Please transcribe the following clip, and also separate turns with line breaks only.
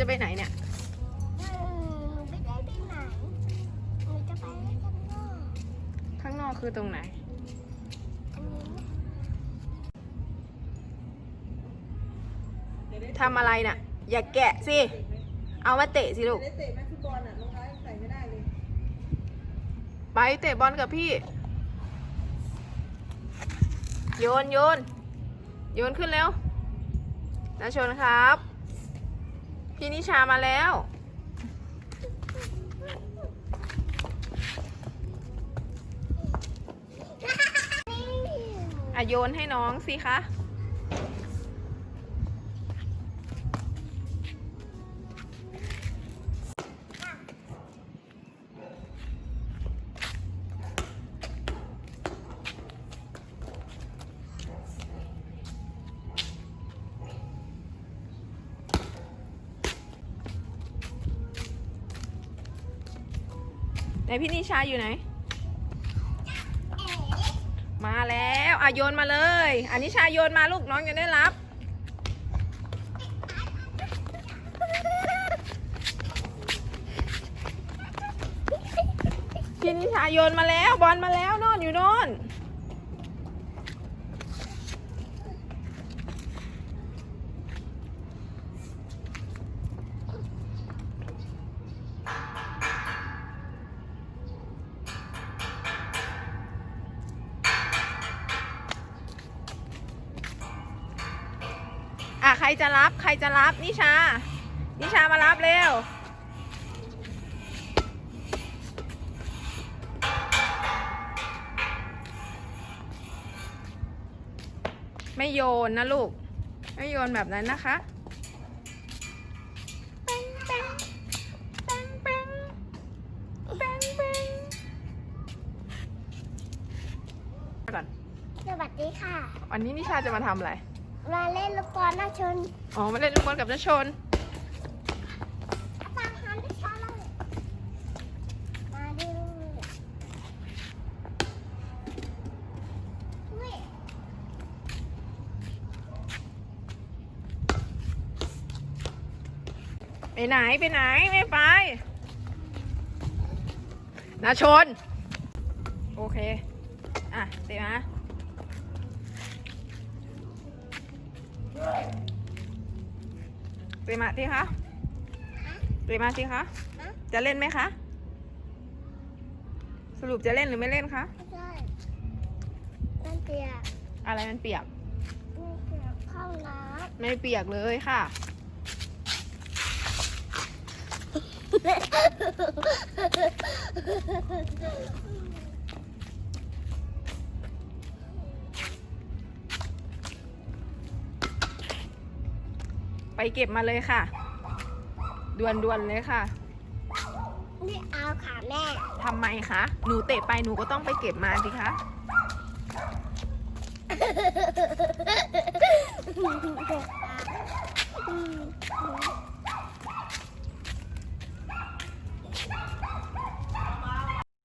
จะไปไหนเนี่ย
ไม่ได้ไปไหนหนูจะไปเล่นข้างนอก
ข้างนอกคือตรงไหน
อันนี้
ทำอะไรน่ะ อย่าแกะสิ เอามาเตะสิลูก
ได้เตะไหมฟุตบอลอะรองเท้ายังใส่ไม่ได้เลย
ไปเตะบอลกับพี่ โยนโยนโยนขึ้นเร็วนาชนครับ พี่นิชามาแล้ว อะโยนให้น้องสิคะ พี่นิชาอยู่ไหน มาแล้วอะโยนมาเลย อันนิชาโยนมาลูกน้องจะได้รับ พี่นิชาโยนมาแล้วบอลมาแล้วนอนอยู่นอน ใครจะรับใครจะรับนิชา นิชามารับเร็วไม่โยนนะลูก ไม่โยนแบบนั้นนะคะแป้งแป้งแป้งแป้งแป้งแป้งก่อน
สวัสดีค่ะ
วันนี้นิชาจะมาทำอะไร
มาเล่นลูกบอลหน้าชน
อ๋อมาเล่นลูกบอลกับนชน
ฟังฮันดิชาเลยมาดูอุ้ย
ไปไหนไปไหนไม่ไปนาชน โอเค อะเตะมาเตะมาสิคะเตะมาสิคะ
ฮะ
จะเล่นไหมคะ สรุปจะเล่นหรือไม่เล่นคะ
ไม่ใช่นั่นเตียก
อะไรมันเปียก
นี่เตียกห้องน้
ไม่เปียกเลยค่ะ ไปเก็บมาเลยค่ะ ด่วนๆเลยค่ะ
นี่เอาค่ะแม่
ทำไมคะ หนูเตะไปหนูก็ต้องไปเก็บมาสิคะ